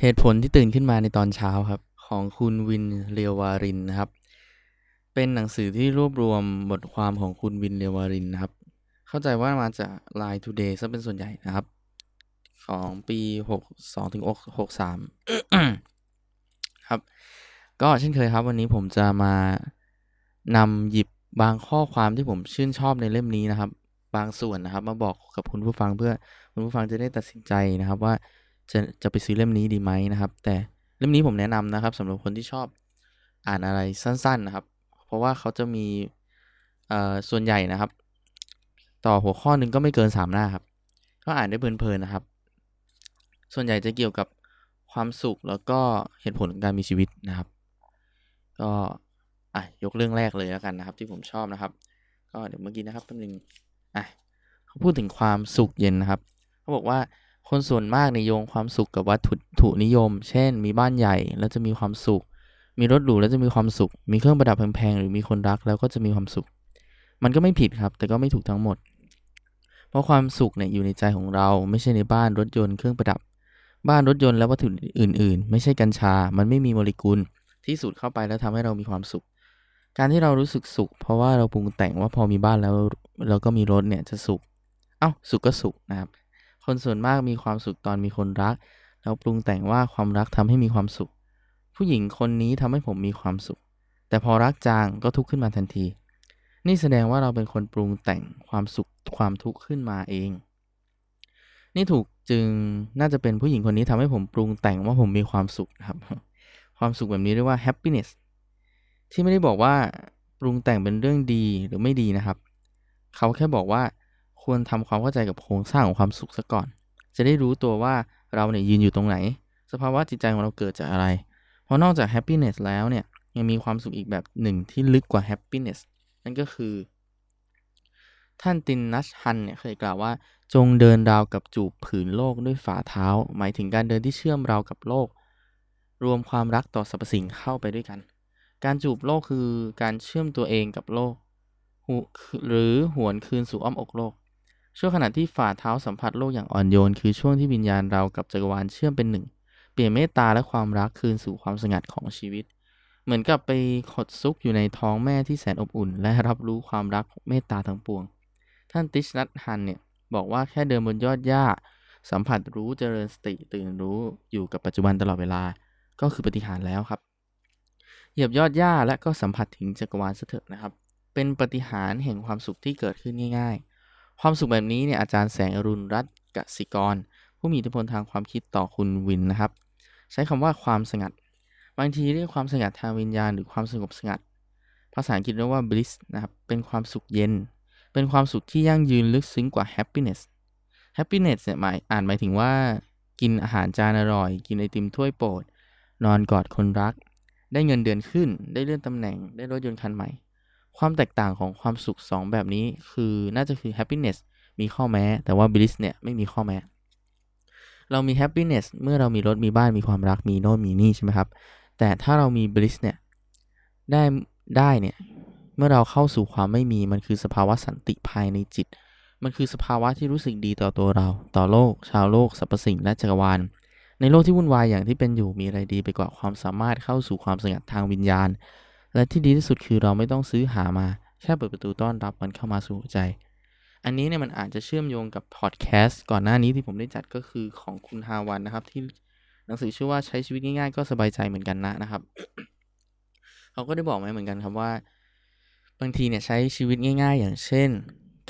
เหตุผลที่ตื่นขึ้นมาในตอนเช้าครับ ของคุณวินเรียววารินนะครับ เป็นหนังสือที่รวบรวมบทความของคุณวินเรียววารินนะครับ เข้าใจว่ามาจาก Line Today ซะเป็นส่วนใหญ่นะครับ ของปี 62ถึง63 ครับ ก็เช่นเคยครับ วันนี้ผมจะมานำหยิบบางข้อความที่ผมชื่นชอบในเล่มนี้นะครับ บางส่วนนะครับ มาบอกกับคุณผู้ฟังเพื่อคุณผู้ฟังจะได้ตัดสินใจนะครับว่า จะจะไปซื้อเล่มนี้ดีไหมนะครับ แต่เล่มนี้ผมแนะนำนะครับสำหรับคนที่ชอบอ่านอะไรสั้นๆนะครับ เพราะว่าเขาจะมีเอ่อส่วนใหญ่นะครับ ต่อหัวข้อหนึ่งก็ไม่เกิน3หน้าครับ ก็อ่านได้เพลินๆนะครับ ส่วนใหญ่จะเกี่ยวกับความสุขแล้วก็เหตุผลของการมีชีวิตนะครับ ก็อะยกเรื่องแรกเลยแล้วกันนะครับ ที่ผมชอบนะครับ ก็เดี๋ยวเมื่อกี้นะครับแป๊บนึงอะเขาพูดถึงความสุขเย็นนะครับ เขาบอกว่า คนส่วนมากในยโยงความสุขกับวัตถุนิยม เช่น มีบ้านใหญ่แล้วจะมีความสุข มีรถหรูแล้วจะมีความสุข มีเครื่องประดับแพงๆหรือมีคนรักแล้วก็จะมีความสุข มันก็ไม่ผิดครับ แต่ก็ไม่ถูกทั้งหมด เพราะความสุขเนี่ยอยู่ในใจของเราไม่ใช่ในบ้านรถยนต์เครื่องประดับ บ้านรถยนต์และวัตถุอื่น ๆ ไม่ใช่กัญชา มันไม่มีโมเลกุลที่สูดเข้าไปแล้วทำให้เรามีความสุข การที่เรารู้สึกสุข เพราะว่าเราปรุงแต่งว่าพอมีบ้านแล้วเราก็มีรถเนี่ยจะสุข เอ้าสุขก็สุขนะครับ คนส่วนมากมีความสุขตอนมีคนรักแล้วปรุงแต่งว่าความรักทำให้มีความสุข ผู้หญิงคนนี้ทำให้ผมมีความสุข แต่พอรักจางก็ทุกข์ขึ้นมาทันที นี่แสดงว่าเราเป็นคนปรุงแต่งความสุขความทุกข์ขึ้นมาเอง นี่ถูกจึงน่าจะเป็นผู้หญิงคนนี้ทำให้ผมปรุงแต่งว่าผมมีความสุขนะครับ ความสุขแบบนี้เรียกว่า happiness ที่ไม่ได้บอกว่าปรุงแต่งเป็นเรื่องดีหรือไม่ดีนะครับ เขาแค่บอกว่า ควรทำความเข้าใจกับโครงสร้างของความสุขซะก่อน จะได้รู้ตัวว่าเราเนี่ยยืนอยู่ตรงไหน สภาวะจิตใจของเราเกิดจากอะไร เพราะนอกจาก happiness แล้วเนี่ยยังมีความสุขอีกแบบหนึ่งที่ลึกกว่า happiness นั่นก็คือ ท่านตินนัชฮันเนี่ยเคยกล่าวว่า จงเดินราวกับจูบผืนโลกด้วยฝ่าเท้า หมายถึงการเดินที่เชื่อมเรากับโลก รวมความรักต่อสรรพสิ่งเข้าไปด้วยกัน การจูบโลกคือการเชื่อมตัวเองกับโลก หรือหวนคืนสู่อ้อมอกโลก ช่วงขณะที่ฝ่าเท้าสัมผัสโลกอย่างอ่อนโยน คือช่วงที่วิญญาณเรากับจักรวาลเชื่อมเป็นหนึ่ง เปลี่ยนเมตตาและความรักคืนสู่ความสงัดของชีวิต เหมือนกับไปขดซุกอยู่ในท้องแม่ที่แสนอบอุ่น และรับรู้ความรักเมตตาทั้งปวง ท่านติชนัทฮันเนี่ยบอกว่าแค่เดินบนยอดหญ้า สัมผัสรู้เจริญสติตื่นรู้อยู่กับปัจจุบันตลอดเวลา ก็คือปฏิหารแล้วครับ เหยียบยอดหญ้าและก็สัมผัสถึงจักรวาลซะเถอะนะครับ เป็นปฏิหารแห่งความสุขที่เกิดขึ้นง่ายๆ ความสุขแบบนี้เนี่ยอาจารย์แสงอรุณรัตน์กสิกร ผู้มีอิทธิพลทางความคิดต่อคุณวินนะครับ ใช้คำว่าความสงัด บางทีเรียกความสงัดทางวิญญาณหรือความสงบสงัด ภาษาอังกฤษเรียกว่า bliss นะครับเป็นความสุขเย็น เป็นความสุขที่ยั่งยืนลึกซึ้งกว่า happiness happiness เนี่ยหมายอ่านหมายถึงว่ากินอาหารจานอร่อย กินไอติมถ้วยโปรด นอนกอดคนรัก ได้เงินเดือนขึ้น ได้เลื่อนตำแหน่ง ได้รถยนต์คันใหม่ ความแตกต่างของความสุข 2 แบบนี้คือน่าจะคือ happiness มีข้อแม้ แต่ว่า bliss เนี่ยไม่มีข้อแม้ เรามี happiness เมื่อเรามีรถมีบ้านมีความรักมีโน่นมีนี่ใช่ไหมครับ แต่ถ้าเรามี bliss เนี่ยได้ได้เนี่ยเมื่อเราเข้าสู่ความไม่มีมันคือสภาวะสันติภายในจิต มันคือสภาวะที่รู้สึกดีต่อตัวเรา ต่อโลก ชาวโลกสรรพสิ่งและจักรวาลในโลกที่วุ่นวายอย่างที่เป็นอยู่มีอะไรดีไปกว่าความสามารถเข้าสู่ความสงัดทางวิญญาณ และที่ดีที่สุดคือเราไม่ต้องซื้อหามา แค่เปิดประตูต้อนรับมันเข้ามาสู่หัวใจ อันนี้เนี่ยมันอาจจะเชื่อมโยงกับพอดแคสต์ก่อนหน้านี้ที่ผมได้จัดก็คือของคุณฮาวันนะครับ ที่หนังสือชื่อว่าใช้ชีวิตง่ายๆ ก็สบายใจเหมือนกันนะนะครับ เขาก็ได้บอกไว้เหมือนกันครับว่า บางทีเนี่ยใช้ชีวิตง่าย ๆ อย่างเช่น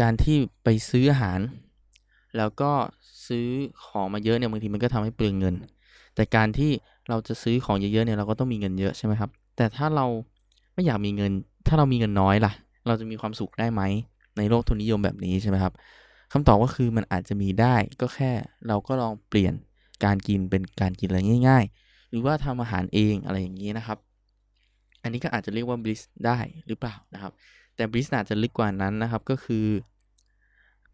การที่ไปซื้ออาหาร แล้วก็ซื้อของมาเยอะเนี่ยบางทีมันก็ทำให้เปลืองเงิน แต่การที่เราจะซื้อของเยอะๆเนี่ยเราก็ต้องมีเงินเยอะใช่ไหมครับแต่ถ้าเรา ไม่อยากมีเงิน ถ้าเรามีเงินน้อยล่ะ เราจะมีความสุขได้ไหม ในโลกทุนนิยมแบบนี้ใช่ไหมครับคำตอบก็คือมันอาจจะมีได้ก็แค่เราก็ลองเปลี่ยนการกินเป็นการกินอะไรง่าย ๆ หรือว่าทำอาหารเองอะไรอย่างนี้นะครับ อันนี้ก็อาจจะเรียกว่า bliss ได้หรือเปล่านะครับ แต่ bliss อาจจะลึกกว่านั้นนะครับก็คือ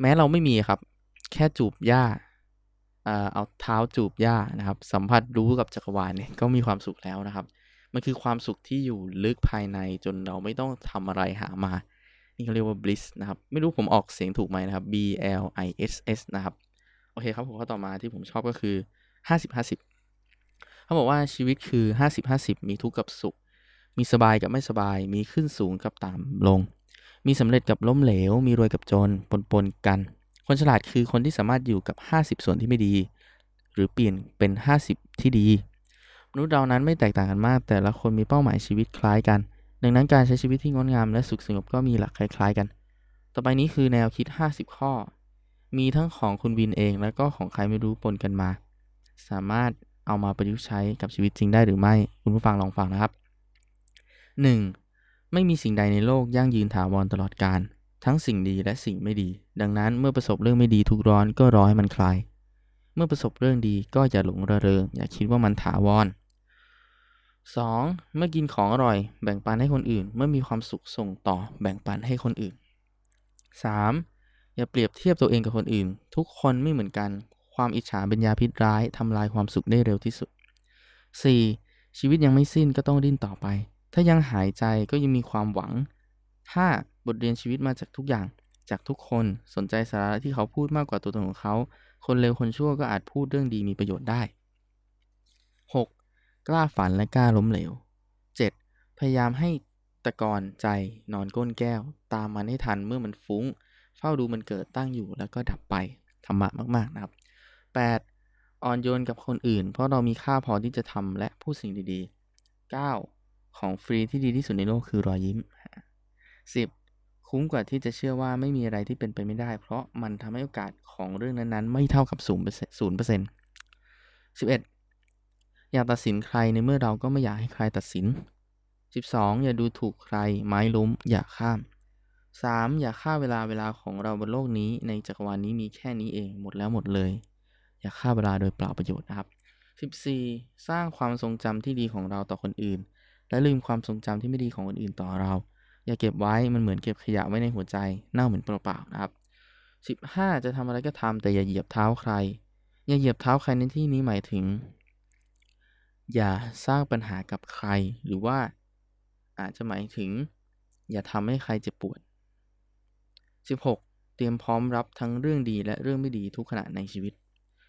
แม้เราไม่มีครับ แค่จูบหญ้าเอาเท้าจูบหญ้านะครับ สัมผัสรู้กับจักรวาลเนี่ยก็มีความสุขแล้วนะครับ มันคือความสุขที่อยู่ลึกภายในจนเราไม่ต้องทำอะไรหามา นี่เขาเรียกว่า bliss นะครับ ไม่รู้ผมออกเสียงถูกไหมนะครับ B L I S S นะครับ โอเคครับผมข้อต่อมาที่ผมชอบก็คือ 50 50 เขาบอกว่าชีวิตคือ 50-50 มีทุกข์กับสุข มีสบายกับไม่สบาย มีขึ้นสูงกับต่ำลง มีสำเร็จกับล้มเหลว มีรวยกับจนปนปนกัน คนฉลาดคือคนที่สามารถอยู่กับ 50 ส่วนที่ไม่ดี หรือเปลี่ยนเป็น 50 ที่ดี นุษย์เรานั้นไม่แตกต่างกันมาก แต่ละคนมีเป้าหมายชีวิตคล้ายกัน ดังนั้นการใช้ชีวิตที่งดงามและสุขสงบก็มีหลักคล้าย ๆ กัน ต่อไปนี้คือแนวคิด 50 ข้อ มีทั้งของคุณวินเองแล้วก็ของใครไม่รู้ปนกันมา สามารถเอามาประยุกต์ใช้กับชีวิตจริงได้หรือไม่ คุณผู้ฟังลองฟังนะครับ 1. ไม่มีสิ่งใดในโลกยั่งยืนถาวรตลอดกาลทั้งสิ่งดีและสิ่งไม่ดี ดังนั้นเมื่อประสบเรื่องไม่ดีทุกร้อนก็รอให้มันคลาย เมื่อประสบเรื่องดีก็อย่าหลงระเริง อย่าคิดว่ามันถาวร 2. เมื่อกินของอร่อยแบ่งปันให้คนอื่น เมื่อมีความสุขส่งต่อแบ่งปันให้คนอื่น 3. อย่าเปรียบเทียบตัวเองกับคนอื่น ทุกคนไม่เหมือนกัน ความอิจฉาเป็นยาพิษร้ายทำลายความสุขได้เร็วที่สุด 4. ชีวิตยังไม่สิ้นก็ต้องดิ้นต่อไป ถ้ายังหายใจก็ยังมีความหวัง 5. บทเรียนชีวิตมาจากทุกอย่าง จากทุกคนสนใจสาระที่เขาพูดมากกว่าตัวตนของเขา คนเลวคนชั่วก็อาจพูดเรื่องดีมีประโยชน์ได้ กล้าฝันและกล้าล้มเหลว 7. พยายามให้ตะกอนใจนอนก้นแก้ว ตามมันให้ทันเมื่อมันฟุ้ง เฝ้าดูมันเกิดตั้งอยู่แล้วก็ดับไปธรรมะมากๆนะครับ 8. อ่อนโยนกับคนอื่น เพราะเรามีค่าพอที่จะทำและพูดสิ่งดีๆ 9. ของฟรีที่ดีที่สุดในโลกคือรอยยิ้ม 10. คุ้มกว่าที่จะเชื่อว่าไม่มีอะไรที่เป็นไปไม่ได้ เพราะมันทำให้โอกาสของเรื่องนั้นๆ ไม่เท่ากับศูนย์เป อย์เปอร์เซ็นต์สิบเอ็ดอยาตัดสินใครในเมื่อเราก็ไม่อยากให้ใครตัดสิน 12. อย่าดูถูกใคร ไม้ล้ม อย่าข้าม 3. อย่าฆ่าเวลาเวลาของเราบนโลกนี้ ในจักรวาลนี้มีแค่นี้เองหมดแล้วหมดเลย อย่าฆ่าเวลาโดยเปล่าประโยชน์นะครับ 14. สร้างความทรงจำที่ดีของเราต่อคนอื่น และลืมความทรงจำที่ไม่ดีของคนอื่นต่อเรา อย่าเก็บไว้มันเหมือนเก็บขยะไว้ในหัวใจเน่าเหมือนเปล่าๆนะครับ 15. จะทำอะไรก็ทำแต่อย่าเหยียบเท้าใคร อย่าเหยียบเท้าใครในที่นี้หมายถึง อย่าสร้างปัญหากับใคร หรือว่าอาจจะหมายถึง อย่าทำให้ใครเจ็บปวด 16. เตรียมพร้อมรับทั้งเรื่องดีและเรื่องไม่ดีทุกขณะในชีวิต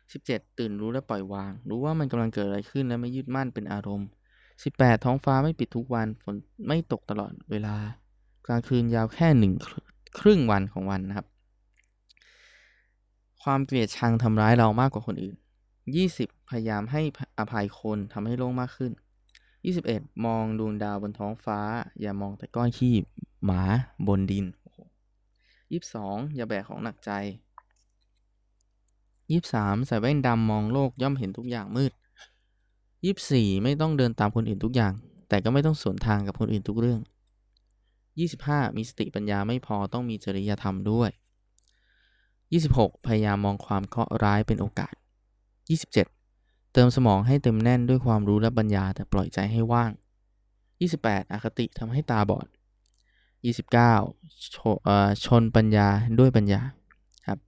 17. ตื่นรู้และปล่อยวาง รู้ว่ามันกำลังเกิดอะไรขึ้นและไม่ยึดมั่นเป็นอารมณ์ 18. ท้องฟ้าไม่ปิดทุกวันฝนไม่ตกตลอดเวลา กลางคืนยาวแค่หนึ่งครึ่งวันของวันนะครับ ความเกลียดชังทำร้ายเรามากกว่าคนอื่น 20. พยายามให้อภัยคนทำให้โล่งมากขึ้น 21. มองดวงดาวบนท้องฟ้า อย่ามองแต่ก้อนขี้หมาบนดิน 22. อย่าแบกของหนักใจ 23. ใส่แว่นดำมองโลกย่อมเห็นทุกอย่างมืด 24. ไม่ต้องเดินตามคนอื่นทุกอย่าง แต่ก็ไม่ต้องสวนทางกับคนอื่นทุกเรื่อง 25. มีสติปัญญาไม่พอต้องมีจริยธรรมด้วย 26. พยายามมองความเคราะห์ร้ายเป็นโอกาส 27. เติมสมองให้เต็มแน่นด้วยความรู้และปัญญาแต่ปล่อยใจให้ว่าง 28. อคติทำให้ตาบอด 29. ชเอ่อชนปัญญาด้วยปัญญาครับ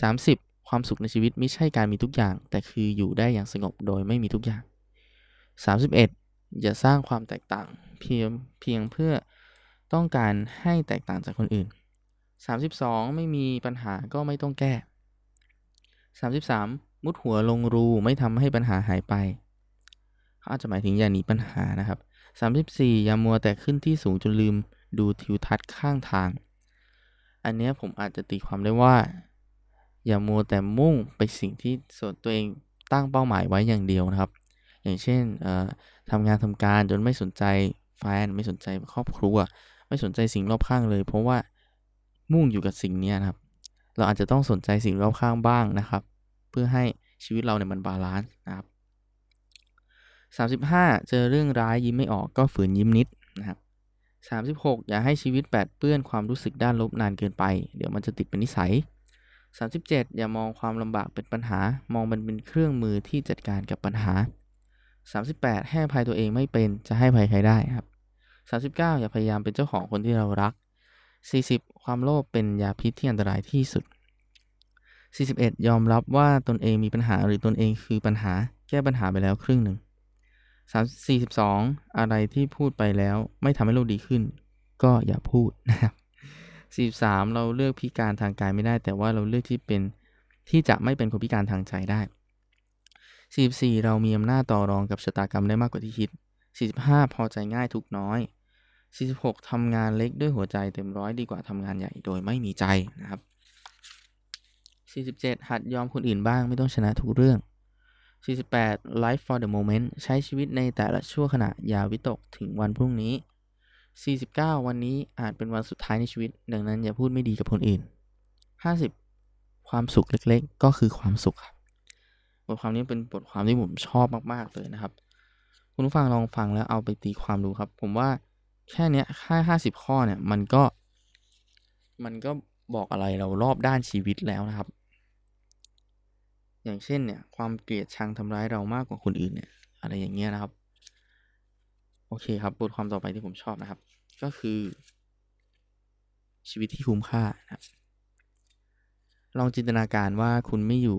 30. ความสุขในชีวิตไม่ใช่การมีทุกอย่าง แต่คืออยู่ได้อย่างสงบโดยไม่มีทุกอย่าง 31. อย่าสร้างความแตกต่างเพียงเพียงเพื่อต้องการให้แตกต่างจากคนอื่น 32. ไม่มีปัญหาก็ไม่ต้องแก้ 33. มุดหัวลงรูไม่ทำให้ปัญหาหายไปเขาอาจจะหมายถึงอย่าหนีปัญหานะครับ 34. อย่ามัวแต่ขึ้นที่สูงจนลืมดูทิวทัศน์ข้างทาง อันนี้ผมอาจจะตีความได้ว่า อย่ามัวแต่มุ่งไปสิ่งที่ส่วนตัวเองตั้งเป้าหมายไว้อย่างเดียวนะครับ อย่างเช่นทำงานทำการจนไม่สนใจแฟนไม่สนใจครอบครัว ไม่สนใจสิ่งรอบข้างเลย เพราะว่ามุ่งอยู่กับสิ่งนี้นะครับ เราอาจจะต้องสนใจสิ่งรอบข้างบ้างนะครับ เพื่อให้ชีวิตเราเนี่ยมันบาลานซ์นะครับ 35 เจอเรื่องร้ายยิ้มไม่ออกก็ฝืนยิ้มนิดนะครับ 36 อย่าให้ชีวิตแปดเปื้อนความรู้สึกด้านลบนานเกินไป เดี๋ยวมันจะติดเป็นนิสัย 37 อย่ามองความลำบากเป็นปัญหา มองมันเป็นเครื่องมือที่จัดการกับปัญหา 38 ให้อภัยตัวเองไม่เป็นจะให้อภัยใครได้ครับ 39 อย่าพยายามเป็นเจ้าของคนที่เรารัก 40 ความโลภเป็นยาพิษที่อันตรายที่สุด 41 ยอมรับว่าตนเองมีปัญหาหรือตนเองคือปัญหาแก้ปัญหาไปแล้วครึ่งหนึ่ง42 อะไรที่พูดไปแล้วไม่ทำให้โลกดีขึ้น ก็อย่าพูดนะครับ43 เราเลือกพิการทางกายไม่ได้ แต่ว่าเราเลือกที่เป็นที่จะไม่เป็นคนพิการทางใจได้ 44 เรามีอำนาจต่อรองกับชะตากรรมได้มากกว่าที่คิด 45 พอใจง่ายทุกน้อย 46 ทำงานเล็กด้วยหัวใจเต็มร้อยดีกว่าทำงานใหญ่โดยไม่มีใจนะครับ 47 หัดยอมคนอื่นบ้างไม่ต้องชนะทุกเรื่อง 48 life for the moment ใช้ชีวิตในแต่ละชั่วขณะอย่าวิตกถึงวันพรุ่งนี้ 49 วันนี้อาจเป็นวันสุดท้ายในชีวิต ดังนั้นอย่าพูดไม่ดีกับคนอื่น 50 ความสุขเล็กๆ ก็คือความสุขครับ บทความนี้เป็นบทความที่ผมชอบมากๆเลยนะครับ คุณผู้ฟังลองฟังแล้วเอาไปตีความดูครับ ผมว่าแค่เนี้ยแค่ห้าสิบข้อเนี่ยมันก็ มันก็บอกอะไรเรารอบด้านชีวิตแล้วนะครับ อย่างเช่นเนี่ยความเกลียดชังทำร้ายเรามากกว่าคนอื่นเนี่ยอะไรอย่างเงี้ยนะครับ โอเคครับบทความต่อไปที่ผมชอบนะครับ ก็คือ ชีวิตที่คุ้มค่านะครับลองจินตนาการว่าคุณไม่อยู่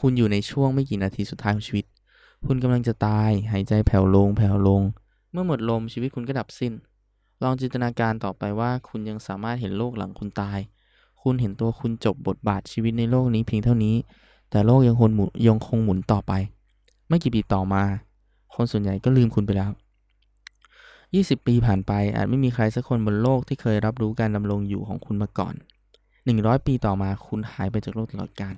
คุณอยู่ในช่วงไม่กี่นาทีสุดท้ายของชีวิต คุณกำลังจะตาย หายใจแผ่วลง แผ่วลง เมื่อหมดลมชีวิตคุณก็ดับสิ้น ลองจินตนาการต่อไปว่าคุณยังสามารถเห็นโลกหลังคุณตาย คุณเห็นตัวคุณจบบทบาทชีวิตในโลกนี้เพียงเท่านี้ แต่โลกยังคงหมุนยังคงหมุนต่อไป ไม่กี่ปีต่อมา คนส่วนใหญ่ก็ลืมคุณไปแล้ว 20 ปีผ่านไปอาจไม่มีใครสักคนบนโลกที่เคยรับรู้การดำรงอยู่ของคุณมาก่อน 100 ปีต่อมาคุณหายไปจากโลกตลอดกาล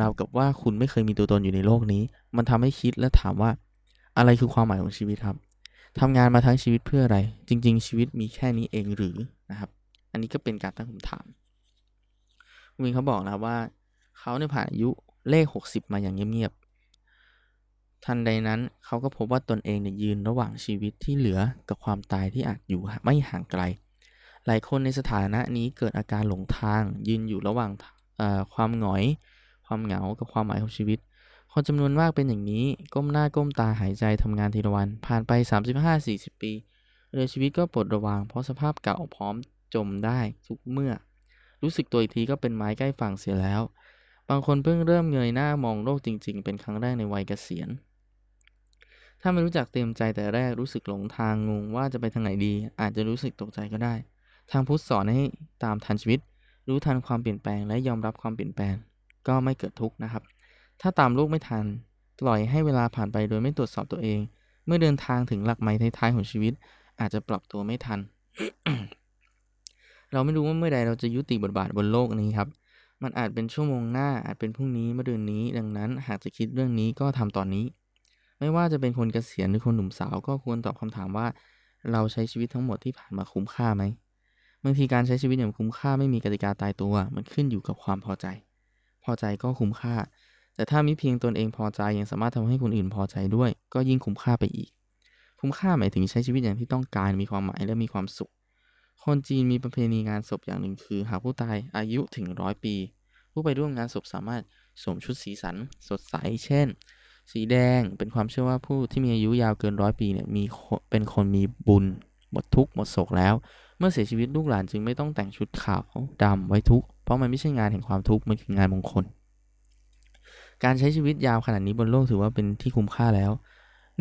ราวกับว่าคุณไม่เคยมีตัวตนอยู่ในโลกนี้ มันทำให้คิดและถามว่า อะไรคือความหมายของชีวิตครับทำงานมาทั้งชีวิตเพื่ออะไร จริง ๆ ชีวิตมีแค่นี้เองหรือนะครับ อันนี้ก็เป็นการตั้งคำถามวินเขาบอกนะว่าเขาเนี่ยผ่านอายุ เลข 60 มาอย่างเงียบๆ ทันใดนั้นเขาก็พบว่าตนเองเนี่ยยืนระหว่างชีวิตที่เหลือกับความตายที่อาจอยู่ไม่ห่างไกล หลายคนในสถานะนี้เกิดอาการหลงทาง ยืนอยู่ระหว่างความหงอย ความเหงากับความหมายของชีวิตคนจำนวนมากเป็นอย่างนี้ก้มหน้าก้มตาหายใจทำงานทีละวัน ผ่านไป 35-40 ปีเรือชีวิตก็ปลดระวาง เพราะสภาพเก่าพร้อมจมได้ทุกเมื่อ รู้สึกตัวอีกทีก็เป็นไม้ใกล้ฝั่งเสียแล้ว บางคนเพิ่งเริ่มเงยหน้ามองโลกจริง ๆ เป็นครั้งแรกในวัยเกษียณ ถ้าไม่รู้จักเตรียมใจแต่แรกรู้สึกหลงทางงงว่าจะไปทางไหนดี อาจจะรู้สึกตกใจก็ได้ ทางพุทธสอนให้ตามทันชีวิต รู้ทันความเปลี่ยนแปลงและยอมรับความเปลี่ยนแปลง ก็ไม่เกิดทุกข์นะครับ ถ้าตามลูกไม่ทัน ปล่อยให้เวลาผ่านไปโดยไม่ตรวจสอบตัวเอง เมื่อเดินทางถึงหลักไม้ท้ายๆของชีวิต อาจจะปรับตัวไม่ทัน เราไม่รู้ว่าเมื่อใดเราจะยุติบทบาทบนโลกนี้ครับ มันอาจเป็นชั่วโมงหน้าอาจเป็นพรุ่งนี้เมื่อเดือนนี้ ดังนั้นหากจะคิดเรื่องนี้ก็ทำตอนนี้ ไม่ว่าจะเป็นคนเกษียณหรือคนหนุ่มสาวก็ควรตอบคำถามว่า เราใช้ชีวิตทั้งหมดที่ผ่านมาคุ้มค่าไหมบางทีการใช้ชีวิตอย่างคุ้มค่าไม่มีกติกาตายตัว มันขึ้นอยู่กับความพอใจ พอใจก็คุ้มค่า แต่ถ้ามิเพียงตนเองพอใจยังสามารถทำให้คนอื่นพอใจด้วย ก็ยิ่งคุ้มค่าไปอีก คุ้มค่าหมายถึงใช้ชีวิตอย่างที่ต้องการมีความหมายและมีความสุข คนจีนมีประเพณีงานศพอย่างหนึ่งคือ หากผู้ตายอายุถึงร้อยปี ผู้ไปร่วมงานศพสามารถสวมชุดสีสันสดใส เช่น สีแดงเป็นความเชื่อว่าผู้ที่มีอายุยาวเกินร้อยปีเนี่ยมีเป็นคนมีบุญหมดทุกข์หมดโศกแล้ว เมื่อเสียชีวิตลูกหลานจึงไม่ต้องแต่งชุดขาวดำไว้ทุกข์เพราะมันไม่ใช่งานแห่งความทุกข์มันคืองานมงคล การใช้ชีวิตยาวขนาดนี้บนโลกถือว่าเป็นที่คุ้มค่าแล้ว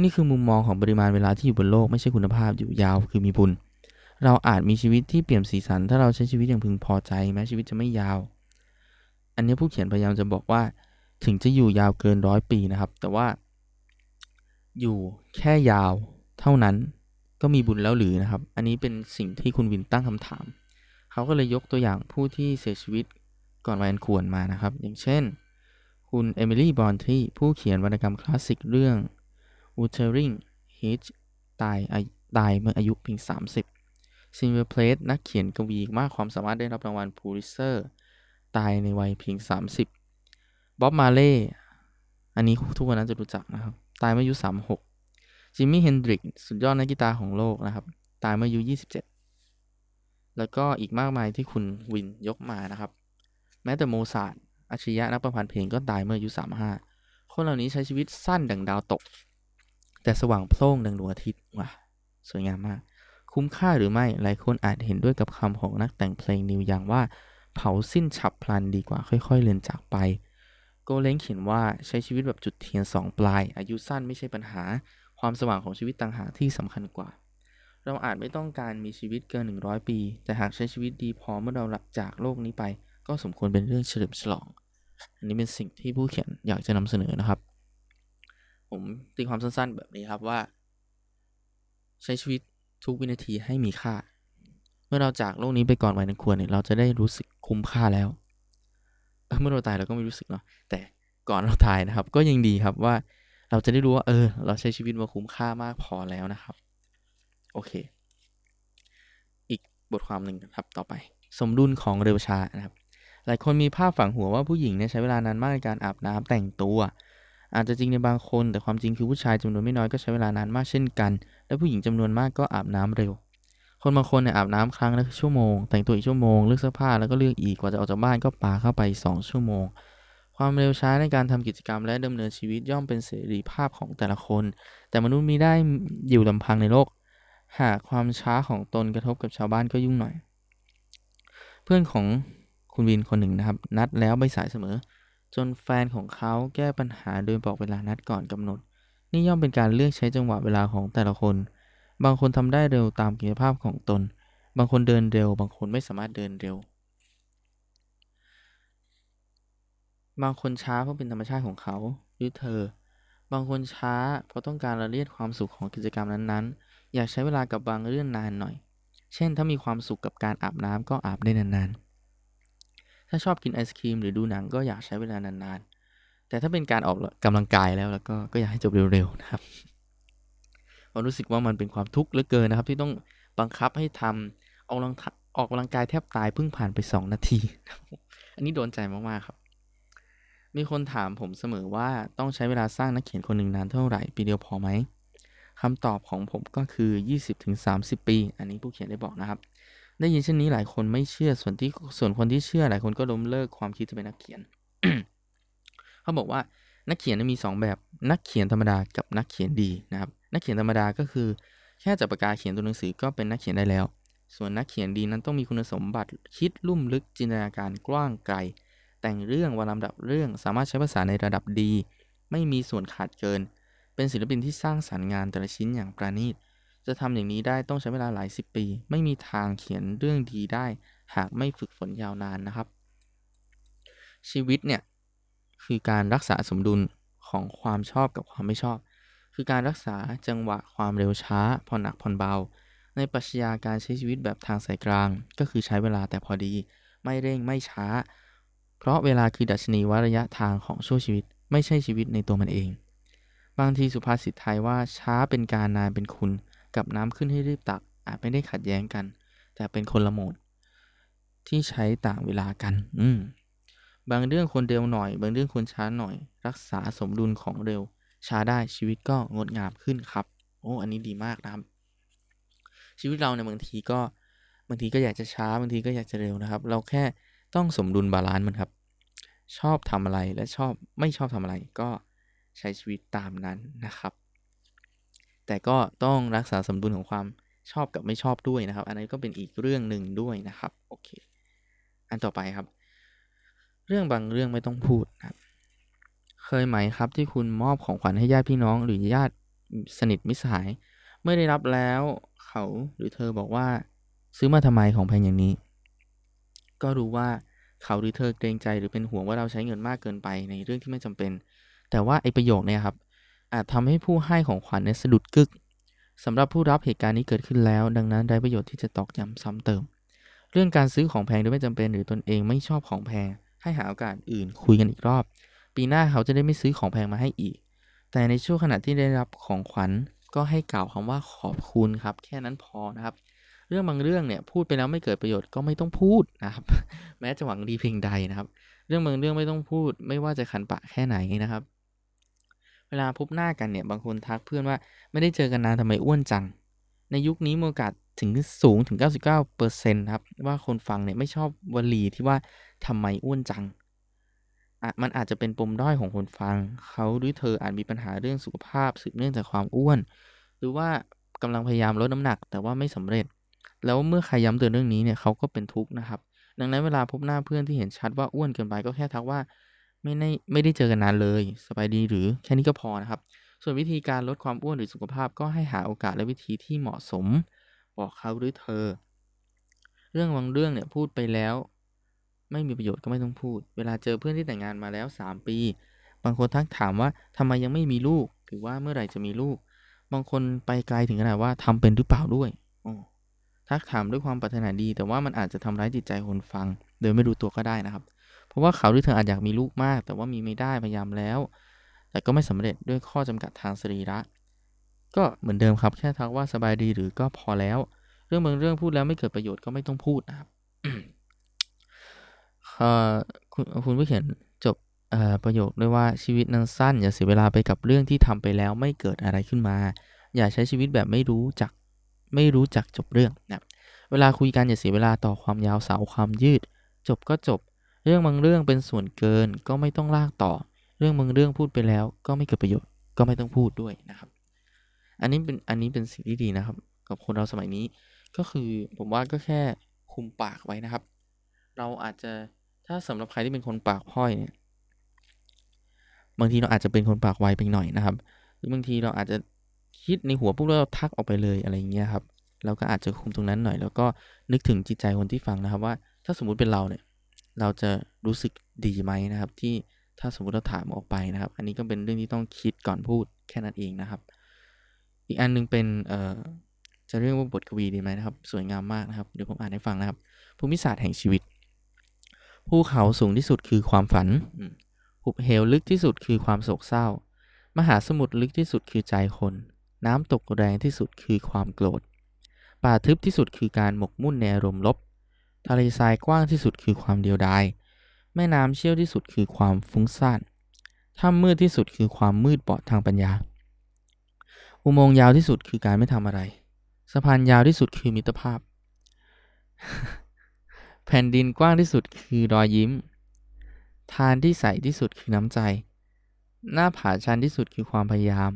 นี่คือมุมมองของปริมาณเวลาที่อยู่บนโลกไม่ใช่คุณภาพอยู่ยาวคือมีบุญ เราอาจมีชีวิตที่เปี่ยมสีสัน ถ้าเราใช้ชีวิตอย่างพึงพอใจแม้ชีวิตจะไม่ยาว อันนี้ผู้เขียนพยายามจะบอกว่า ถึงจะอยู่ยาวเกินร้อยปีนะครับ แต่ว่า อยู่แค่ยาวเท่านั้นก็มีบุญแล้วหรือนะครับ อันนี้เป็นสิ่งที่คุณวินตั้งคำถาม เขาก็เลยยกตัวอย่างผู้ที่เสียชีวิตก่อนวัยอันควรมานะครับ อย่างเช่น คุณเอมิลี่บอนที่ผู้เขียนวรรณกรรมคลาสสิกเรื่อง Wuthering Heights ตายตายเมื่ออายุเพียง 30 ซินเวอร์เพลสนักเขียนกวีมากความสามารถได้รับรางวัลพูลิเซอร์ ตายในวัยเพียง 30 บ๊อบมาเล่ อันนี้ทุกคนน่าจะรู้จักนะครับ ตายเมื่ออายุ 36 จิมมี่เฮนดริกสุดยอดนักกีตาร์ของโลกนะครับ ตายเมื่ออายุ 27 แล้วก็อีกมากมายที่คุณวินยกมานะครับ แม้แต่โมซาร์ทอัจฉริยะนักประพันธ์เพลงก็ตายเมื่ออายุ 35 คนเหล่านี้ใช้ชีวิตสั้นดังดาวตก แต่สว่างโพล่งดังดวงอาทิตย์ว้าสวยงามมาก คุ้มค่าหรือไม่ หลายคนอาจเห็นด้วยกับคำของนักแต่งเพลงนิวยังว่า เผาสิ้นฉับพลันดีกว่าค่อยๆเลือนจากไปโกเลงเขียนว่าใช้ชีวิตแบบจุดเทียนสองปลาย อายุสั้นไม่ใช่ปัญหา ความสว่างของชีวิตต่างหากที่สำคัญกว่า เราอาจไม่ต้องการมีชีวิตเกิน 100 ปี แต่หากใช้ชีวิตดีพอเมื่อเราหลับจากโลกนี้ไป ก็สมควรเป็นเรื่องเฉลิมฉลอง อันนี้เป็นสิ่งที่ผู้เขียนอยากจะนำเสนอนะครับ ผมตีความสั้นๆแบบนี้ครับว่า ใช้ชีวิต ทุกวินาทีให้มีค่า เมื่อเราจากโลกนี้ไปก่อนวัยนันควรเนี่ยเราจะได้รู้สึกคุ้มค่าแล้วเมื่อเราตายเราก็ไม่รู้สึกเนาะแต่ก่อนเราตายนะครับ ก็ยังดีครับว่าเราจะได้รู้ว่า เออ เราใช้ชีวิตมาคุ้มค่ามากพอแล้วนะครับ โอเค อีกบทความหนึ่งครับต่อไป สมดุลของเร็วชานะครับ หลายคนมีภาพฝังหัวว่าผู้หญิงเนี่ยใช้เวลานานมากในการอาบน้ำแต่งตัว อาจจะจริงในบางคน แต่ความจริงคือผู้ชายจำนวนไม่น้อยก็ใช้เวลานานมากเช่นกัน และผู้หญิงจำนวนมากก็อาบน้ำเร็ว คนบางคนเนี่ยอาบน้ำครั้งละชั่วโมง แต่งตัวอีกชั่วโมงเลือกเสื้อผ้าแล้วก็เลือกอีกกว่าจะออกจากบ้านก็ปาเข้าไป 2 ชั่วโมง ความเร็วช้าในการทำกิจกรรมและดำเนินชีวิตย่อมเป็นเสรีภาพของแต่ละคน แต่มนุษย์มีได้อยู่ลำพังในโลก หากความช้าของตนกระทบกับชาวบ้านก็ยุ่งหน่อย เพื่อนของคุณวินคนหนึ่งนะครับ นัดแล้วไม่สายเสมอ จนแฟนของเขาแก้ปัญหาโดยบอกเวลานัดก่อนกำหนด นี่ย่อมเป็นการเลือกใช้จังหวะเวลาของแต่ละคน บางคนทำได้เร็วตามกิจภาพของตน บางคนเดินเร็ว บางคนไม่สามารถเดินเร็ว บางคนช้าเพราะเป็นธรรมชาติของเขาหรือเธอ บางคนช้า เพราะต้องการละเลียดความสุขของกิจกรรมนั้นๆ อยากใช้เวลากับบางเรื่องนานหน่อย เช่น ถ้ามีความสุขกับการอาบน้ำก็อาบได้นานๆ ถ้าชอบกินไอศครีมหรือดูหนังก็อยากใช้เวลานานๆ แต่ถ้าเป็นการออกกำลังกายแล้วแล้วก็ก็อยากให้จบเร็วๆนะครับผมรู้สึกว่ามันเป็นความทุกข์เหลือเกินนะครับ ที่ต้องบังคับให้ทำออกกำลังออกกำลังกายแทบตายเพิ่งผ่านไป 2 นาที อันนี้โดนใจมากๆครับ มีคนถามผมเสมอว่าต้องใช้เวลาสร้างนักเขียนคนหนึ่งนานเท่าไหร่ปีเดียวพอไหมคำตอบของผมก็คือ 20-30 ปี อันนี้ผู้เขียนได้บอกนะครับ ได้ยินเช่นนี้หลายคนไม่เชื่อส่วนที่ส่วนคนที่เชื่อหลายคนก็ล้มเลิกความคิดจะเป็นนักเขียน เขาบอกว่านักเขียนมี 2 แบบ นักเขียนธรรมดากับนักเขียนดีนะครับ นักเขียนธรรมดาก็คือ แค่จับปากกาเขียนตัวหนังสือก็เป็นนักเขียนได้แล้ว ส่วนนักเขียนดีนั้นต้องมีคุณสมบัติคิดลุ่มลึกจินตนาการกว้างไกล แต่งเรื่องวางลำดับเรื่องสามารถใช้ภาษาในระดับดี ไม่มีส่วนขาดเกิน เป็นศิลปินที่สร้างสรรค์งานแต่ละชิ้นอย่างประณีตจะทำอย่างนี้ได้ต้องใช้เวลาหลายสิบปี ไม่มีทางเขียนเรื่องดีได้ หากไม่ฝึกฝนยาวนานนะครับ ชีวิตเนี่ย คือการรักษาสมดุลของความชอบกับความไม่ชอบ คือการรักษาจังหวะความเร็วช้าผ่อนหนักผ่อนเบา ในปรัชญาการใช้ชีวิตแบบทางสายกลาง ก็คือใช้เวลาแต่พอดี ไม่เร่งไม่ช้า เพราะเวลาคือดัชนีวัดระยะทางของช่วชีวิต ไม่ใช่ชีวิตในตัวมันเอง บางทีสุภาษิตไทยว่าช้าเป็นการนานเป็นคุณ กับน้ำขึ้นให้รีบตักอาจไม่ได้ขัดแย้งกัน แต่เป็นคนละโหมดที่ใช้ต่างเวลากัน อืม บางเรื่องคนเร็วหน่อย บางเรื่องคนช้าหน่อย รักษาสมดุลของเร็ว ช้าได้ชีวิตก็งดงามขึ้นครับ โอ้ อันนี้ดีมากนะครับ ชีวิตเราในบางทีก็บางทีก็อยากจะช้าบางทีก็อยากจะเร็วนะครับ เราแค่ต้องสมดุลบาลานซ์มันครับ ชอบทำอะไรและชอบไม่ชอบทำอะไรก็ใช้ชีวิตตามนั้นนะครับ แต่ก็ต้องรักษาสมดุลของความชอบกับไม่ชอบด้วยนะครับ อันนี้ก็เป็นอีกเรื่องหนึ่งด้วยนะครับ โอเค อันต่อไปครับ เรื่องบางเรื่องไม่ต้องพูดนะครับเคยไหมครับที่คุณมอบของขวัญให้ญาติพี่น้องหรือญาติสนิทมิตรสหาย เมื่อได้รับแล้วเขาหรือเธอบอกว่า ซื้อมาทำไมของแพงอย่างนี้ ก็รู้ว่าเขาหรือเธอเกรงใจหรือเป็นห่วงว่าเราใช้เงินมากเกินไปในเรื่องที่ไม่จำเป็น แต่ว่าไอประโยคเนี่ยครับ อาจทำให้ผู้ให้ของขวัญเนี่ยสะดุดกึกสำหรับผู้รับเหตุการณ์นี้เกิดขึ้นแล้ว ดังนั้นได้ประโยชน์ที่จะตอกย้ำซ้ำเติม เรื่องการซื้อของแพงโดยไม่จำเป็นหรือตนเองไม่ชอบของแพง ให้หาโอกาสอื่นคุยกันอีกรอบ ปีหน้าเขาจะได้ไม่ซื้อของแพงมาให้อีก แต่ในช่วงขณะที่ได้รับของขวัญก็ให้กล่าวคำว่าขอบคุณครับ แค่นั้นพอนะครับ เรื่องบางเรื่องเนี่ยพูดไปแล้วไม่เกิดประโยชน์ก็ไม่ต้องพูดนะครับ แม้จะหวังดีเพียงใดนะครับ เรื่องบางเรื่องไม่ต้องพูด ไม่ว่าจะขันปะแค่ไหนนะครับ เวลาพบหน้ากันเนี่ยบางคนทักเพื่อนว่าไม่ได้เจอกันนานทำไมอ้วนจัง ในยุคนี้มีโอกาส ถึงสูงถึง 99%ครับ ว่าคนฟังเนี่ยไม่ชอบวลีที่ว่าทำไมอ้วนจังอะมันอาจจะเป็นปมด้อยของคนฟัง เขาหรือเธออาจมีปัญหาเรื่องสุขภาพสืบเนื่องจากความอ้วน หรือว่ากำลังพยายามลดน้ำหนักแต่ว่าไม่สำเร็จ แล้วเมื่อใครย้ำเตือนเรื่องนี้เนี่ยเขาก็เป็นทุกข์นะครับ ดังนั้นเวลาพบหน้าเพื่อนที่เห็นชัดว่าอ้วนเกินไปก็แค่ทักว่าไม่ได้ไม่ได้เจอกันนานเลย สบายดีหรือแค่นี้ก็พอนะครับ ส่วนวิธีการลดความอ้วนหรือสุขภาพก็ให้หาโอกาสและวิธีที่เหมาะสม บอกเขาหรือเธอ เรื่องบางเรื่องเนี่ยพูดไปแล้ว ไม่มีประโยชน์ก็ไม่ต้องพูด เวลาเจอเพื่อนที่แต่งงานมาแล้ว 3 ปี บางคนทักถามว่าทำไมยังไม่มีลูก หรือว่าเมื่อไหร่จะมีลูก บางคนไปไกลถึงขนาดว่าทำเป็นหรือเปล่าด้วยทักถามด้วยความปรารถนาดี แต่ว่ามันอาจจะทำร้ายจิตใจคนฟัง โดยไม่รู้ตัวก็ได้นะครับ เพราะว่าเขาหรือเธออาจอยากมีลูกมาก แต่ว่ามีไม่ได้พยายามแล้ว แต่ก็ไม่สำเร็จด้วยข้อจำกัดทางสรีระ ก็เหมือนเดิมครับแค่ทักว่าสบายดีหรือก็พอแล้ว เรื่องบางเรื่องพูดแล้วไม่เกิดประโยชน์ก็ไม่ต้องพูดนะครับคุณคุณผู้เขียนจบประโยคด้วยว่าชีวิตนั้นสั้นอย่าเสียเวลาไปกับเรื่องที่ทำไปแล้วไม่เกิดอะไรขึ้นมา อย่าใช้ชีวิตแบบไม่รู้จักไม่รู้จักจบเรื่องนะเวลาคุยกันอย่าเสียเวลาต่อความยาวเสาความยืด จบก็จบ เรื่องบางเรื่องเป็นส่วนเกินก็ไม่ต้องลากต่อ เรื่องบางเรื่องพูดไปแล้ว ก็ไม่เกิดประโยชน์ก็ไม่ต้องพูดด้วยนะครับ อันนี้เป็นอันนี้เป็นสิ่งที่ดีนะครับ กับคนเราสมัยนี้ ก็คือผมว่าก็แค่คุมปากไว้นะครับ เราอาจจะถ้าสำหรับใครที่เป็นคนปากพ้อยเนี่ยบางทีเราอาจจะเป็นคนปากไวไปหน่อยนะครับ หรือบางทีเราอาจจะคิดในหัวปุ๊บแล้วเราทักออกไปเลยอะไรอย่างเงี้ยครับเราก็อาจจะคุมตรงนั้นหน่อย แล้วก็นึกถึงจิตใจคนที่ฟังนะครับ ว่าถ้าสมมุติเป็นเราเนี่ย เราจะรู้สึกดีไหมนะครับ ที่ถ้าสมมุติเราถามออกไปนะครับ อันนี้ก็เป็นเรื่องที่ต้องคิดก่อนพูดแค่นั้นเองนะครับ อีกอันนึงเป็นเอ่อจะเรียกว่าบทกวีดีไหมนะครับ สวยงามมากนะครับ เดี๋ยวผมอ่านให้ฟังนะครับ ภูมิศาสตร์แห่งชีวิต ภูเขาสูงที่สุดคือความฝัน หุบเหวลึกที่สุดคือความโศกเศร้า มหาสมุทรลึกที่สุดคือใจคน น้ำตกแรงที่สุดคือความโกรธ ป่าทึบที่สุดคือการหมกมุ่นในอารมณ์ลบ ทะเลทรายกว้างที่สุดคือความเดียวดาย แม่น้ำเชี่ยวที่สุดคือความฟุ้งซ่านถ้ำมืดที่สุดคือความมืดบอดทางปัญญา อุโมงค์ยาวที่สุดคือการไม่ทำอะไร สะพานยาวที่สุดคือมิตรภาพ แผ่นดินกว้างที่สุดคือรอยยิ้ม ทานที่ใสที่สุดคือน้ำใจ หน้าผาชันที่สุดคือความพยายาม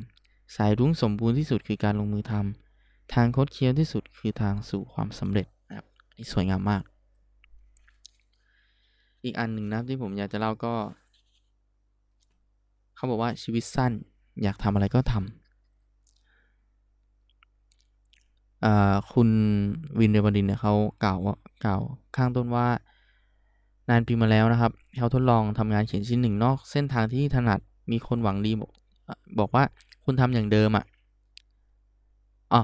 สายรุ้งสมบูรณ์ที่สุดคือการลงมือทำทางคดเคี้ยวที่สุดคือทางสู่ความสำเร็จนะครับนี่สวยงามมาก อีกอันหนึ่งนะที่ผมอยากจะเล่าก็ เขาบอกว่าชีวิตสั้น อยากทำอะไรก็ทำ คุณวินเดวดินเนี่ยเขากล่าวกล่าวข้างต้นว่านานปีมาแล้วนะครับเขาทดลองทำงานเขียนชิ้นหนึ่งนอกเส้นทางที่ถนัดมีคนหวังดีบอกบอกว่าคุณทำอย่างเดิมอะ่ะอ๋อ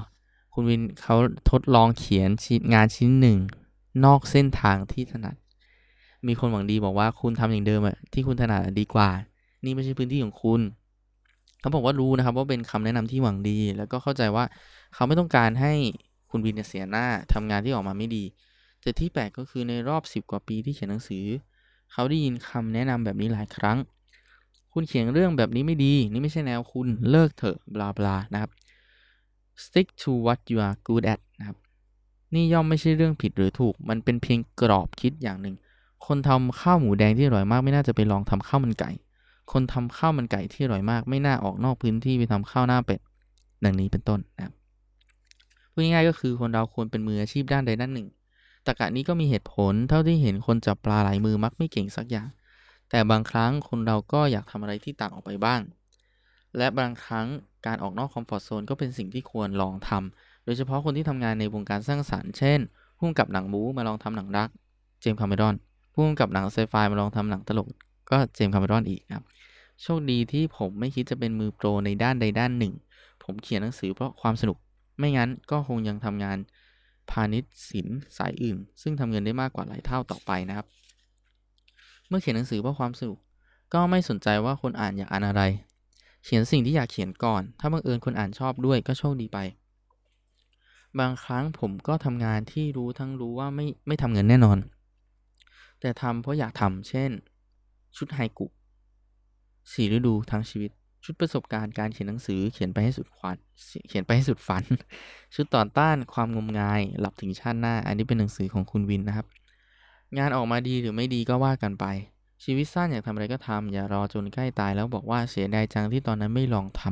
คุณวินเขาทดลองเขียนงานชิ้นหนึ่งนอกเส้นทางที่ถนัด มีคนหวังดีบอกว่าคุณทำอย่างเดิมอะที่คุณถนัดดีกว่า นี่ไม่ใช่พื้นที่ของคุณ เขาบอกว่ารู้นะครับว่าเป็นคำแนะนำที่หวังดี แล้วก็เข้าใจว่าเขาไม่ต้องการให้คุณวินเสียหน้าทำงานที่ออกมาไม่ดี แต่ที่แปลกก็คือในรอบ 10 กว่าปีที่เขียนหนังสือ เขาได้ยินคำแนะนำแบบนี้หลายครั้ง คุณเขียนเรื่องแบบนี้ไม่ดี นี่ไม่ใช่แนวคุณเลิกเถอะบลาบลานะครับ stick to what you are good at นะครับนี่ย่อมไม่ใช่เรื่องผิดหรือถูก มันเป็นเพียงกรอบคิดอย่างหนึ่ง คนทำข้าวหมูแดงที่อร่อยมากไม่น่าจะไปลองทำข้าวมันไก่ คนทำข้าวมันไก่ที่อร่อยมาก ไม่น่าออกนอกพื้นที่ไปทำข้าวหน้าเป็ดดังนี้เป็นต้นนะครับพูดง่ายๆก็คือคนเราควรเป็นมืออาชีพด้านใดด้านหนึ่งตรกะนี้ก็มีเหตุผลเท่าที่เห็นคนจับปลาหลายมือมักไม่เก่งสักอย่าง แต่บางครั้งคนเราก็อยากทำอะไรที่ต่างออกไปบ้าง และบางครั้งการออกนอกคอมฟอร์ทโซนก็เป็นสิ่งที่ควรลองทำโดยเฉพาะคนที่ทำงานในวงการสร้างสารรค์เช่นพุ่งกับหนังบู๊มาลองทำหนังรัก เจมส์คาเมรอนพุ่งกับหนังไซไฟมาลองทำหนังตลกก็เจมส์คาเมรอนอีกครับ โชคดีที่ผมไม่คิดจะเป็นมือโปรในด้านใดด้านหนึ่ง ผมเขียนหนังสือเพราะความสนุก ไม่งั้นก็คงยังทำงานพาณิชย์ศิลป์สายอื่น ซึ่งทำเงินได้มากกว่าหลายเท่าต่อไปนะครับ เมื่อเขียนหนังสือเพราะความสนุก ก็ไม่สนใจว่าคนอ่านอยากอ่านอะไร เขียนสิ่งที่อยากเขียนก่อน ถ้าบังเอิญคนอ่านชอบด้วยก็โชคดีไป บางครั้งผมก็ทำงานที่รู้ทั้งรู้ว่าไม่ไม่ทำเงินแน่นอน แต่ทำเพราะอยากทำเช่น ชุดไฮกุ สี่ฤดูทั้งชีวิต ชุดประสบการณ์การเขียนหนังสือเขียนไปให้สุดควันเขียนไปให้สุดฝัน ชุดต่อต้านความงมงายหลับถึงชาติหน้า อันนี้เป็นหนังสือของคุณวินนะครับ งานออกมาดีหรือไม่ดีก็ว่ากันไป ชีวิตสั้นอยากทำอะไรก็ทำอย่ารอจนใกล้ตายแล้วบอกว่าเสียดายจังที่ตอนนั้นไม่ลองท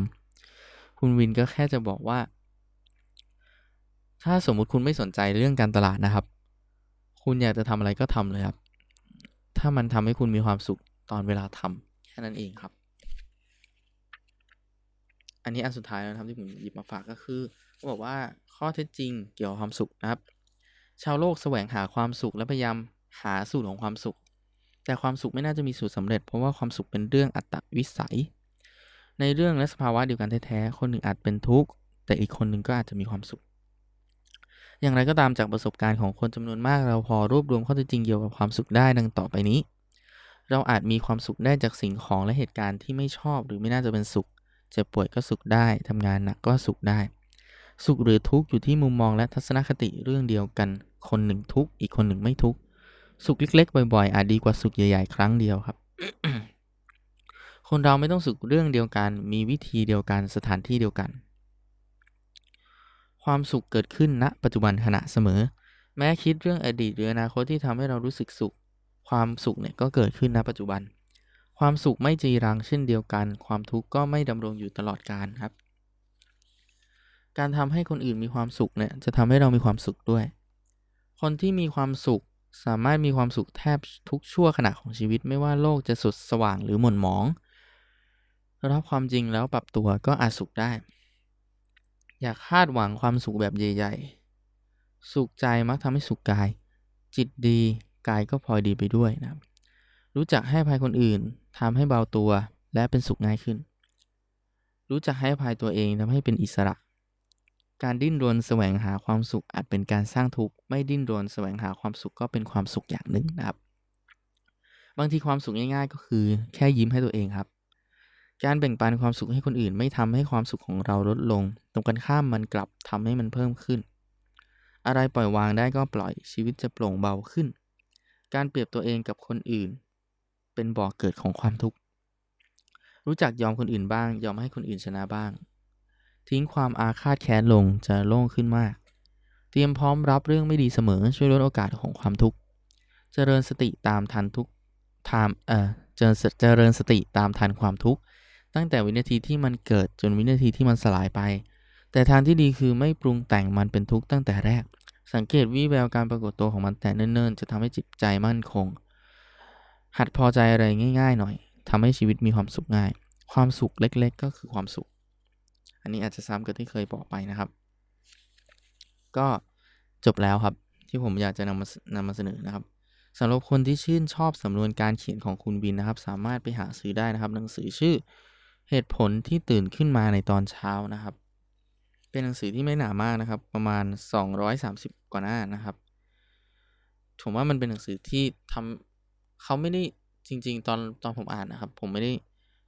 ำคุณวินก็แค่จะบอกว่า ถ้าสมมุติคุณไม่สนใจเรื่องการตลาดนะครับ คุณอยากจะทำอะไรก็ทำเลยครับ ถ้ามันทำให้คุณมีความสุขตอนเวลาทำแค่นั้นเองครับ อันนี้อันสุดท้ายนะครับที่ผมหยิบมาฝากก็คือเขาบอกว่าข้อเท็จจริงเกี่ยวกับความสุขนะครับ ชาวโลกแสวงหาความสุขและพยายามหาสูตรของความสุข แต่ความสุขไม่น่าจะมีสูตรสำเร็จ เพราะว่าความสุขเป็นเรื่องอัตวิสัย ในเรื่องและสภาวะเดียวกันแท้ๆคนหนึ่งอาจเป็นทุกข์แต่อีกคนหนึ่งก็อาจจะมีความสุข อย่างไรก็ตามจากประสบการณ์ของคนจำนวนมากเราพอรวบรวมข้อเท็จจริงเกี่ยวกับความสุขได้ดังต่อไปนี้ เราอาจมีความสุขได้จากสิ่งของและเหตุการณ์ที่ไม่ชอบหรือไม่น่าจะเป็นสุข เจ็บป่วยก็สุขได้ ทำงานหนักก็สุขได้ สุขหรือทุกข์อยู่ที่มุมมองและทัศนคติเรื่องเดียวกัน คนหนึ่งทุกข์อีกคนหนึ่งไม่ทุกข์ สุขเล็กๆ บ่อยๆ อาจดีกว่าสุขใหญ่ๆ ครั้งเดียวครับ คนเราไม่ต้องสุขเรื่องเดียวกัน มีวิธีเดียวกัน สถานที่เดียวกัน ความสุขเกิดขึ้นณ ปัจจุบันขณะเสมอ แม้คิดเรื่องอดีตหรืออนาคตที่ทำให้เรารู้สึกสุข ความสุขเนี่ยก็เกิดขึ้นณปัจจุบัน ความสุขไม่จีรังเช่นเดียวกัน ความทุกข์ก็ไม่ดำรงอยู่ตลอดกาลครับ การทำให้คนอื่นมีความสุขเนี่ยจะทำให้เรามีความสุขด้วย คนที่มีความสุขสามารถมีความสุขแทบทุกชั่วขณะของชีวิตไม่ว่าโลกจะสุดสว่างหรือหม่นหมองรับความจริงแล้วปรับตัวก็อาจสุขได้ อย่าคาดหวังความสุขแบบใหญ่ๆ สุขใจมักทำให้สุขกาย จิตดี กายก็พลอยดีไปด้วยนะครับรู้จักให้อภัยคนอื่นทำให้เบาตัวและเป็นสุขง่ายขึ้น รู้จักให้อภัยตัวเองทำให้เป็นอิสระ การดิ้นรนแสวงหาความสุขอาจเป็นการสร้างทุกข์ไม่ดิ้นรนแสวงหาความสุขก็เป็นความสุขอย่างหนึ่งนะครับ บางทีความสุขง่ายๆ ก็คือแค่ยิ้มให้ตัวเองครับ การแบ่งปันความสุขให้คนอื่น ไม่ทำให้ความสุขของเราลดลง ตรงกันข้ามมันกลับทำให้มันเพิ่มขึ้น อะไรปล่อยวางได้ก็ปล่อยชีวิตจะโปร่งเบาขึ้น การเปรียบตัวเองกับคนอื่น เป็นบ่อกเกิดของความทุกข์ รู้จักยอมคนอื่นบ้าง ยอมให้คนอื่นชนะบ้าง ทิ้งความอาฆาตแค้นลงจะโล่งขึ้นมาก เตรียมพร้อมรับเรื่องไม่ดีเสมอช่วยลดโอกาสของความทุกข์ เจริญสติตามทันทุกทามเอ่อเจริญเจริญสติตามทันความทุกข์ ตั้งแต่วินาทีที่มันเกิดจนวินาทีที่มันสลายไป แต่ทางที่ดีคือไม่ปรุงแต่งมันเป็นทุกข์ตั้งแต่แรก สังเกตวิแววการปรากฏตัวของมันแต่เนิ่นๆ จะทำให้จิตใจมั่นคง หัดพอใจอะไรง่ายๆหน่อยทำให้ชีวิตมีความสุขง่าย ความสุขเล็ก ๆ ก็คือความสุข อันนี้อาจจะซ้ำกับที่เคยบอกไปนะครับ ก็จบแล้วครับที่ผมอยากจะนำมานำมาเสนอนะครับสำหรับคนที่ชื่นชอบสำนวนการเขียนของคุณบินนะครับ สามารถไปหาซื้อได้นะครับ หนังสือชื่อเหตุผลที่ตื่นขึ้นมาในตอนเช้านะครับ เป็นหนังสือที่ไม่หนามากนะครับ ประมาณ 230 กว่าหน้านะครับ ผมว่ามันเป็นหนังสือที่ทำเขาไม่ได้จริง ๆ ตอนตอนผมอ่านนะครับ ผมไม่ได้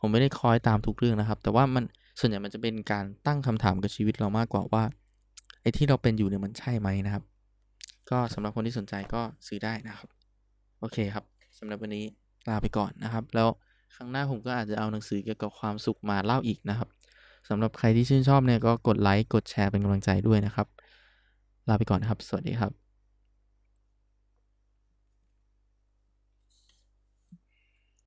ผมไม่ได้คอยตามทุกเรื่องนะครับ แต่ว่ามันส่วนใหญ่มันจะเป็นการตั้งคำถามกับชีวิตเรามากกว่าว่าไอ้ที่เราเป็นอยู่เนี่ยมันใช่ไหมนะครับ ก็สำหรับคนที่สนใจก็ซื้อได้นะครับ โอเคครับสำหรับวันนี้ลาไปก่อนนะครับ แล้วครั้งหน้าผมก็อาจจะเอาหนังสือเกี่ยวกับความสุขมาเล่าอีกนะครับ สำหรับใครที่ชื่นชอบเนี่ยก็กดไลค์กดแชร์เป็นกำลังใจด้วยนะครับ ลาไปก่อนนครับ สวัสดีครับ